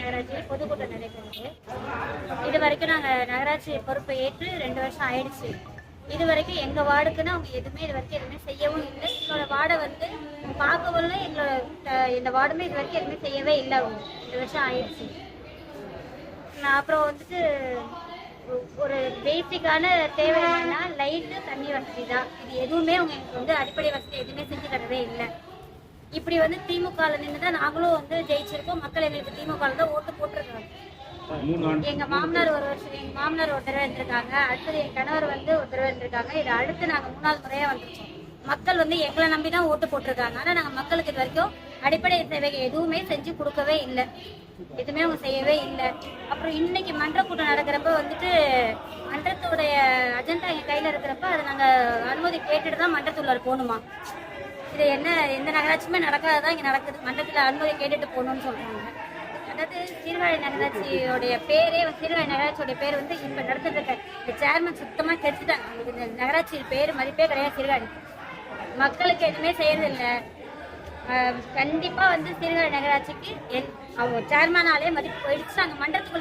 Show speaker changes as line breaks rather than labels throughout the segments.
நகராட்சியில் பொதுக்கூட்டம் நடைபெறுது இது வரைக்கும் நாங்கள் நகராட்சி பொறுப்பை ஏற்று ரெண்டு வருஷம் ஆயிடுச்சு. இது வரைக்கும் எங்கள் வார்டுக்குன்னு அவங்க எதுவுமே இது வரைக்கும் எதுவுமே செய்யவும் இல்லை. எங்களோட வார்டை வந்து பார்க்கவும் எங்களோட இந்த வார்டுமே இது வரைக்கும் எதுவுமே செய்யவே இல்லை அவங்க. ரெண்டு வருஷம் ஆயிடுச்சு. நான் அப்புறம் வந்துட்டு ஒரு பேசிக்கான தேவை என்னன்னா லைட்டு தண்ணி வசதி தான். இது எதுவுமே அவங்க எங்களுக்கு வந்து அடிப்படை வசதி எதுவுமே செஞ்சு தரவே இல்லை. இப்படி வந்து திமுகவில் நின்று தான் நாங்களும் வந்து ஜெயிச்சிருக்கோம். மக்கள் எங்களுக்கு திமுகவில் தான் ஓட்டு போட்டிருக்காங்க. எங்க மாமனார் ஒரு வருஷம் எங்க மாமனார் ஒரு தடவை இருந்திருக்காங்க அடுத்தது என் கணவர் வந்து ஒரு தடவை இருந்திருக்காங்க இது அடுத்து நாங்க மூணாவது முறையா வந்துருச்சோம் மக்கள் வந்து எங்களை நம்பி தான் ஓட்டு போட்டிருக்காங்க. ஆனா நாங்க மக்களுக்கு இது வரைக்கும் அடிப்படை தேவைகள் எதுவுமே செஞ்சு கொடுக்கவே இல்லை. எதுவுமே அவங்க செய்யவே இல்லை. அப்புறம் இன்னைக்கு மன்ற கூட்டம் நடக்கிறப்ப வந்துட்டு மன்றத்துடைய அஜெண்டா எங்க கையில இருக்கிறப்ப அதை நாங்க அனுமதி கேட்டுட்டு தான் மன்றத்துள்ளார போகணுமா? இது என்ன எந்த நகராட்சியுமே நடக்காததான் இங்கே நடக்குது. மன்றத்துல அனுமதி கேட்டுட்டு போகணும்னு சொல்கிறாங்க அதாவது சீர்காழி நகராட்சியோடைய பேரே சீர்காழி நகராட்சியோட பேர் வந்து இப்போ நடந்துட்டு இருக்க இந்த சேர்மன் சுத்தமாக கெடுத்துட்டாங்க இந்த நகராட்சி பேர் மதிப்பே கிடையாது சீர்காழி மக்களுக்கு எதுவுமே செய்யறதில்லை. கண்டிப்பாக வந்து சீர்காழி நகராட்சிக்கு என்- அவங்க சேர்மனாலே மதிப்பு போயிடுச்சு நாங்க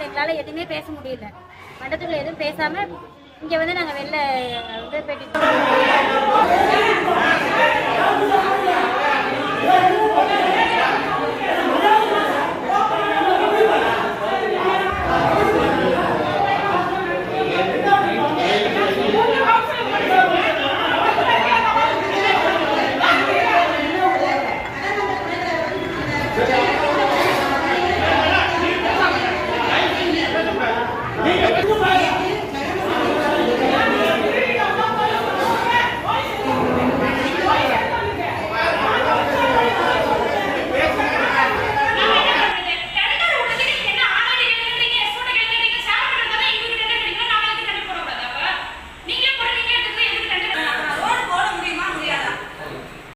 எங்களால் எதுவுமே பேச முடியல. மன்றத்துக்குள்ள எதுவும் பேசாமல் இங்கே வந்து நாங்கள் வெளில வந்து போயிட்டு Yeah.